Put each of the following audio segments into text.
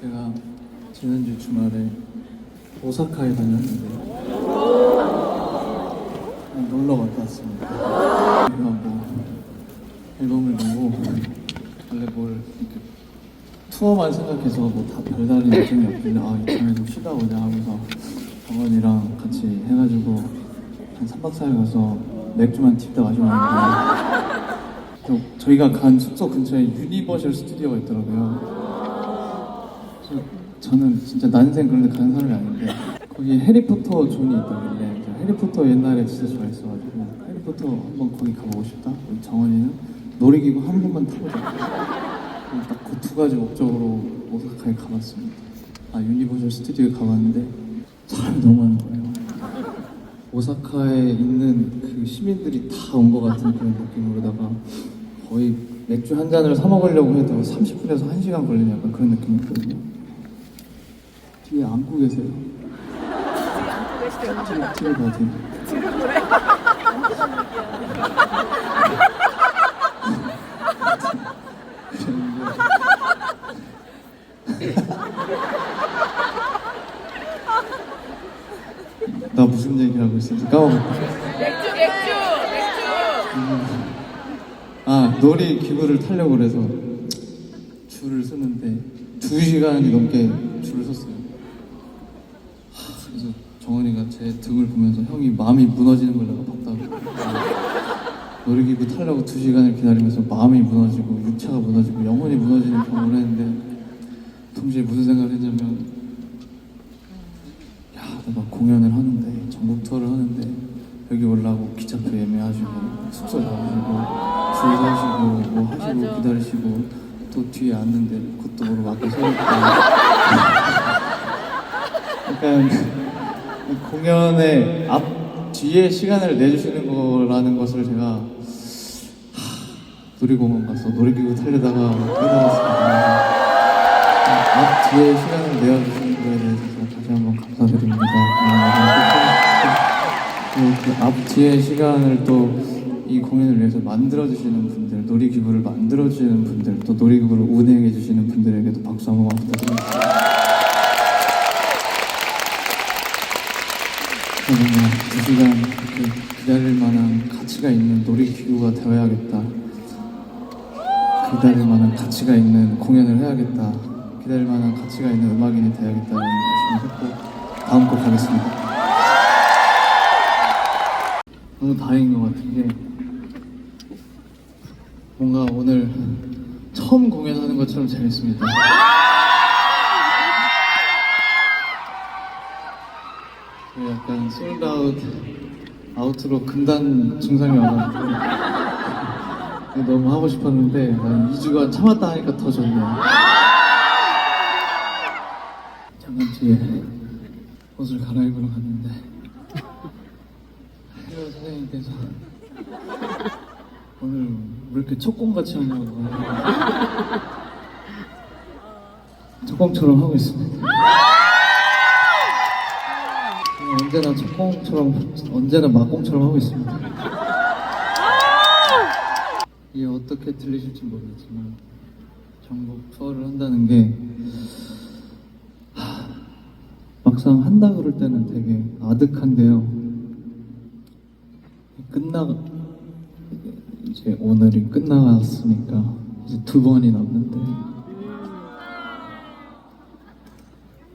제가 지난주 주말에 오사카에 다녔는데 놀러 갔다 왔습니다. 뭐 앨범을 내고 원래 뭘 이렇게 투어만 생각해서 뭐 다 별다른 일정이 없길래 아 이참에 좀 쉬다 보자 하면서 정원이랑 같이 해가지고 한 3박 4일 가서 맥주만 팁다 마시고 왔는데 또 저희가 간 숙소 근처에 유니버셜 스튜디오가 있더라고요. 그래서 저는 진짜 난생 그런 데 가는 사람이 아닌데 거기 해리포터 존이 있다길래 제가 해리포터 옛날에 진짜 좋아했어가지고 해리포터 한번 거기 가보고 싶다. 우리 정원이는 놀이기구 한 번만 타보자. 딱그 두 가지 목적으로 오사카에 가봤습니다. 아 유니버셜 스튜디오에 가봤는데 사람이 너무 많은 거예요. 오사카에 있는 그 시민들이 다 온 것 같은 그런 느낌으로다가 거의 맥주 한 잔을 사 먹으려고 해도 30분에서 1시간 걸리는 약간 그런 느낌이었거든요. 뒤에 안고 계세요. 찍어, 찍어봐도 돼요. 나 무슨 얘기하고 있었지 까먹었다. 맥주 맥주 맥주 아 놀이 기구를 타려고 그래서 줄을 서는데 두 시간이 넘게 그래서 정은이가 제 등을 보면서 형이 마음이 무너지는 걸 내가 봤다고. 놀이기구 타려고 두 시간을 기다리면서 마음이 무너지고 육체가 무너지고 영혼이 무너지는 경험을 했는데 동시에 무슨 생각을 했냐면 야 내가 공연을 하는데 전국 투어를 하는데 여기 올라고 기차표 예매하시고 숙소 잡으시고 줄 서시고 뭐 하시고 기다리시고 또 뒤에 앉는데 그것도 모르고 앞에 서 있고 약간 이 공연의 앞 뒤에 시간을 내주시는 거라는 것을 제가 하, 놀이공원 가서 놀이기구 타려다가 깨달았습니다. 앞 뒤에 시간을 내어주시는 거에 대해서 다시 한번 감사드립니다. 그 앞 뒤에 시간을 또 이 공연을 위해서 만들어주시는 분들, 놀이기구를 만들어주시는 분들, 또 놀이기구를 운행해주시는 분들에게도 박수 한번 부탁드립니다. 시간 이렇게 기다릴 만한 가치가 있는 놀이기구가 되어야겠다. 기다릴 만한 가치가 있는 공연을 해야겠다. 기다릴 만한 가치가 있는 음악인이 되어야겠다는 결심을 했고 다음 곡 가겠습니다. 너무 다행인 것 같은 게 뭔가 오늘 처음 공연하는 것처럼 재밌습니다. 약간 솔드아웃 아웃으로 금단 증상이 와가지고 너무 하고 싶었는데 난 2주간 참았다 하니까 더 좋네요. 잠깐 뒤에 옷을 갈아입으러 갔는데 헤어 선생님께서 오늘 왜 이렇게 촉공같이 하냐고 촉공처럼 하고 있습니다. 언제나 촉공처럼 언제나 막공처럼 하고 있습니다. 이게 어떻게 들리실지 모르겠지만 전국 투어를 한다는 게 하, 막상 한다 그럴 때는 되게 아득한데요. 끝나 이제 오늘이 끝나갔으니까 이제 두 번이 남는데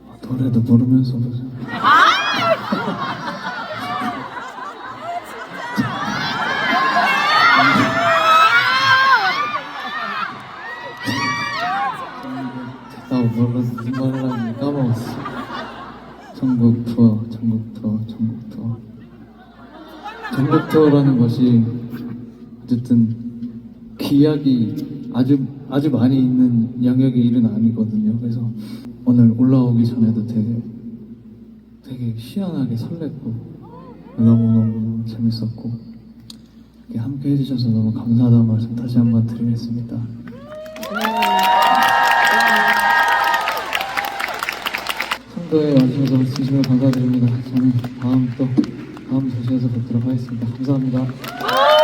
아, 노래도 부르면서 보자. 나 몰라 무슨 말을 하는지 까먹었어. 전국 투어, 전국 투어, 전국 투어. 전국 투어라는 것이 어쨌든 기약이 아주 아주 많이 있는 영역의 일은 아니거든요. 그래서 오늘 올라오기 전에도 되게 되게 희한하게 설렜고 너무 너무 재밌었고 이렇게 함께 해주셔서 너무 감사하다는 말씀 다시 한 번 드리겠습니다. 성도에 와주셔서 진심으로 감사드립니다. 저는 다음 또 다음 도시에서 뵙도록 하겠습니다. 감사합니다.